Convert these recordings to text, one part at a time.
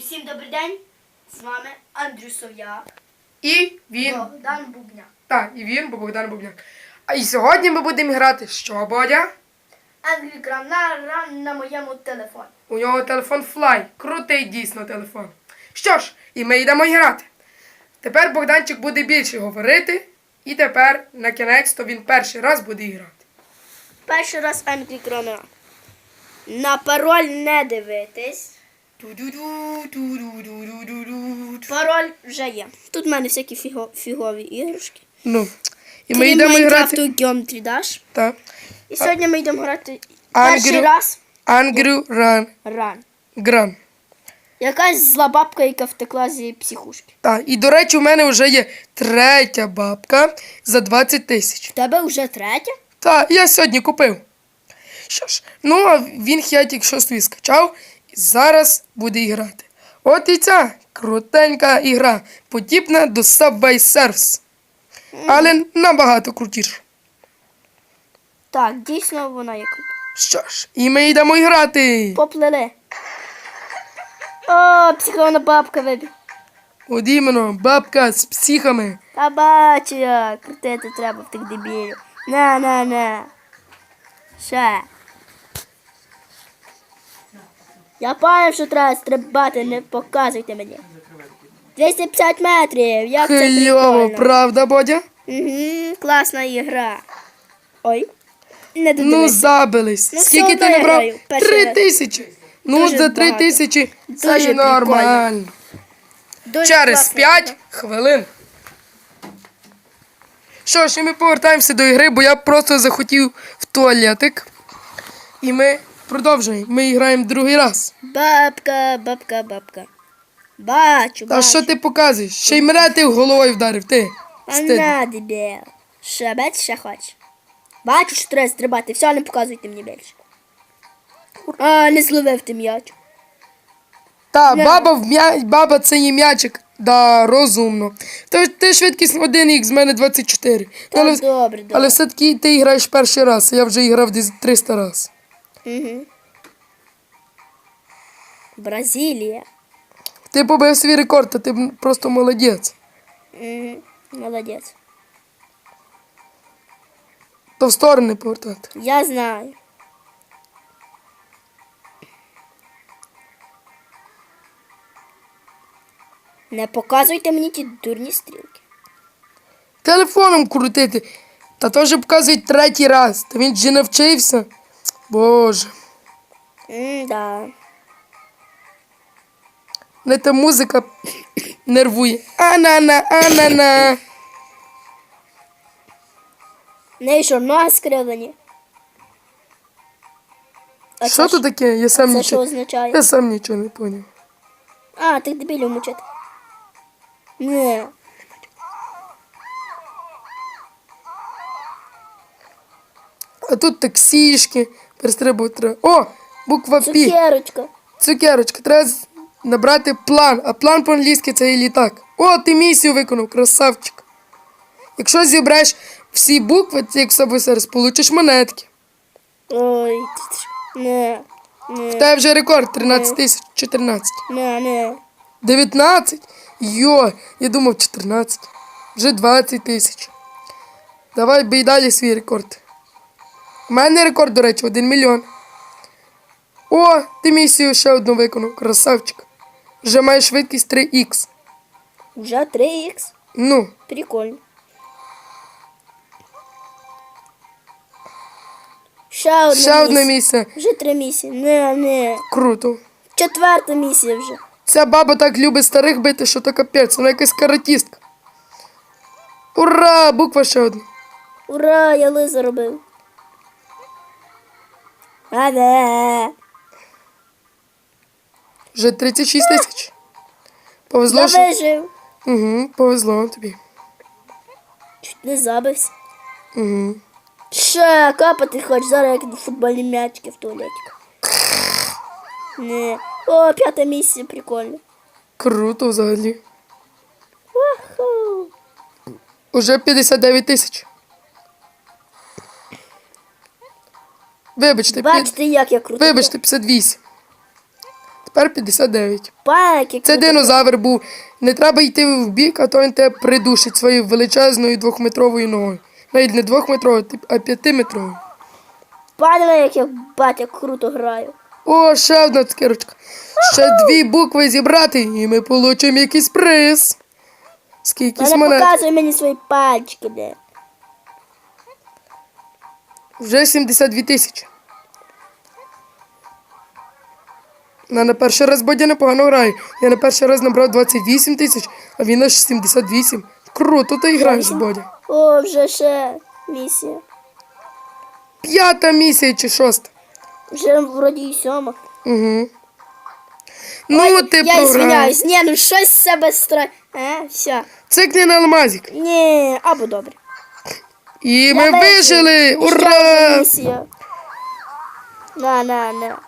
Усім добрий день. З вами Андрій Сов'як, І він. Богдан Бубня. Так, і він, Богдан Бубняк. А і сьогодні ми будемо грати що, Бодя? Angry Gram на, на, моєму телефоні. У нього телефон Fly. Крутий дійсно телефон. Що ж, і ми йдемо грати. Тепер Богданчик буде більше говорити, і тепер на кінець то він перший раз буде грати. Перший раз Angry Gram. На пароль не дивитись. Пароль вже є. Тут в мене всякі фіго, фігові іграшки. Ну, і ми Крім йдемо Майнкрафту грати. Dash. Так. І сьогодні ми йдемо грати Angry- перший раз Angry Run. ран. Gram. Якась зла бабка, яка втекла з психушки. Так, і до речі, у мене вже є третя бабка за 20 тисяч. В тебе вже третя? Так, я сьогодні купив. Що ж, ну а він я тільки що свій скачав і зараз буде і грати. От і ця крутенька ігра, подібна до Subway Surfers. Але набагато крутіша. Так, дійсно вона є крута. Що ж, і ми йдемо грати. Поплили. О, психована бабка вибіг. От іменно, бабка з психами. Та бачу я, крутити треба в тих дебілів. На, на, на. Ще. Я поняв, що треба стрибати, не показуйте мені. 250 метрів, як це прикольно. правда, Бодя? Угу, класна ігра. Ой. Не Ну, додивився. забились. Ну, Скільки все ти одно я набрав? граю перший Три раз. тисячі. Ну, Дуже за три багато. тисячі це Дуже є нормально. Дуже Через класна 5 ігра. хвилин. Що ж, і ми повертаємося до ігри, бо я просто захотів в туалетик. І ми продовжуємо. Ми граємо другий раз. Бабка, бабка, бабка. Бачу, Та бачу. що ти показуєш? Ще й мене ти головою вдарив, ти. А дебіл. Ще, бач, ще хочеш. Бачу, що треба стрибати. Все, не показуйте мені більше. А, не зловив ти м'яч. Та, баба, в м'я... баба це є м'ячик. Да, розумно. Та ти швидкість 1х, з мене 24. Так, але, добре, добре. але все-таки ти граєш перший раз, а я вже грав десь 300 разів. Угу. Бразилія. Ти побив свій рекорд, а ти просто молодець. Угу. Молодець. То в сторони повертати. Я знаю. Не показуйте мені ті дурні стрілки. Телефоном крутити. Та теж показують третій раз. Та він же навчився. Боже. М-да. Не та музика нервує. Анана, анана. В неї що, ноги скривлені? А Що це таке? Я сам Це що нічого. означає? Я сам нічого не поняв. А, ти дебілів мучити. Не. А тут таксішки. Перестрибувати треба. О! Буква Пі. Цукерочка. Цукерочка. Треба набрати план. А план по-англійськи це і літак. О, ти місію виконав, красавчик. Якщо зібраєш всі букви, це як в собі зараз, получиш монетки. Ой, ти не. Не, В тебе вже рекорд 13 тисяч 14. не, не. 19? Йо, я думав 14. Вже 20 тисяч. Давай бий далі свій рекорд. У мене рекорд, до речі, 1 мільйон. О, ти місію ще одну виконав, красавчик. Вже маєш швидкість 3х. Вже 3х. Ну, Прикольно. Ще одна ще одна місія. Вже три місії. Не, не. Круто. Четверта місія вже. Ця баба так любить старих бити, що то капець, вона якась каратістка. Ура! Буква ще одна. Ура, я ли заробив. Аде. Вже 36 тисяч. Повезло, Я що... вижив. Угу, повезло тобі. Чуть не забився. Угу. Ще капати хоч зараз як футбольні м'ячики в туалеті. Не. О, п'ята місія, прикольно. Круто взагалі. Уху. Уже 59 тисяч. Вибачте, пі- Бачите, як я круто. вибачте, 58. тепер 59. Пак, як Це динозавр був. Не треба йти в бік, а то він тебе придушить своєю величезною двохметровою ногою. Навіть не двохметровою, а п'ятиметровою. Пане, як я батя круто граю. О, ще одна цукерочка. Ще дві букви зібрати, і ми получимо якийсь приз. Скільки Мене монет? показуй мені свої пальчики, де. Вже 72 тисячі. На, на перший раз Бодя непогано грає. Я на перший раз набрав 28 тисяч, а він аж 78. Круто ти граєш, Бодя. О, вже ще місія. П'ята місія чи шоста. Вже вроді і сьома. Угу. Ну, ти я програв. извиняюсь. Ні, ну щось з себе стра... Е, все. Цикни на алмазик. Ні, або добре. І ми вижили! Ура! місія. На, на, на.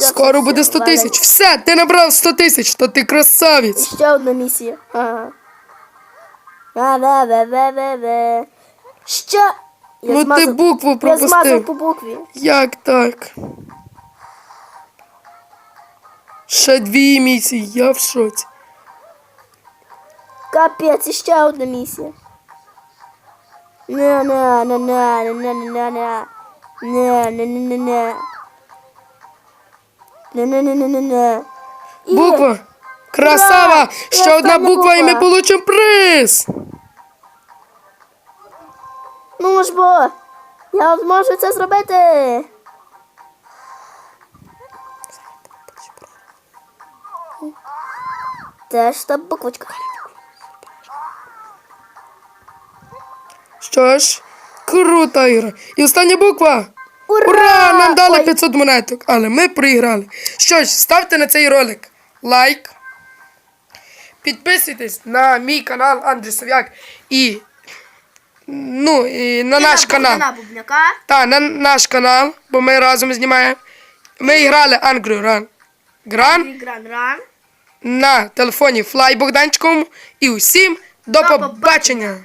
Скоро буде все, 100 тисяч. Все, ти набрав 100 тисяч, то ти красавець. Ще одна місія. Ага. Що? Я Ну ти змазав- букву Я змазав пропустив. по букві. Як так? Ще дві місії, я в шоці. Капець, і ще одна місія. На, на, на, на, на, на, на, на. На, на, на, на, на. На, І- Буква. Красава! Ура! Ще Я одна буква, і ми получимо приз. Ну ж бо, я зможу це зробити. Теж та буквочка. Що ж, крута ігра. І остання буква. Ура! Ура! Нам дали Ой, 500 монеток, але ми проіграли. Що ж, ставте на цей ролик лайк. Підписуйтесь на мій канал Андрій Сов'як і, ну, і на наш канал. На. Та, на наш канал, бо ми разом знімаємо. Ми грали Angry Run. Гран на телефоні Fly Богданчиком. І усім до До побачення!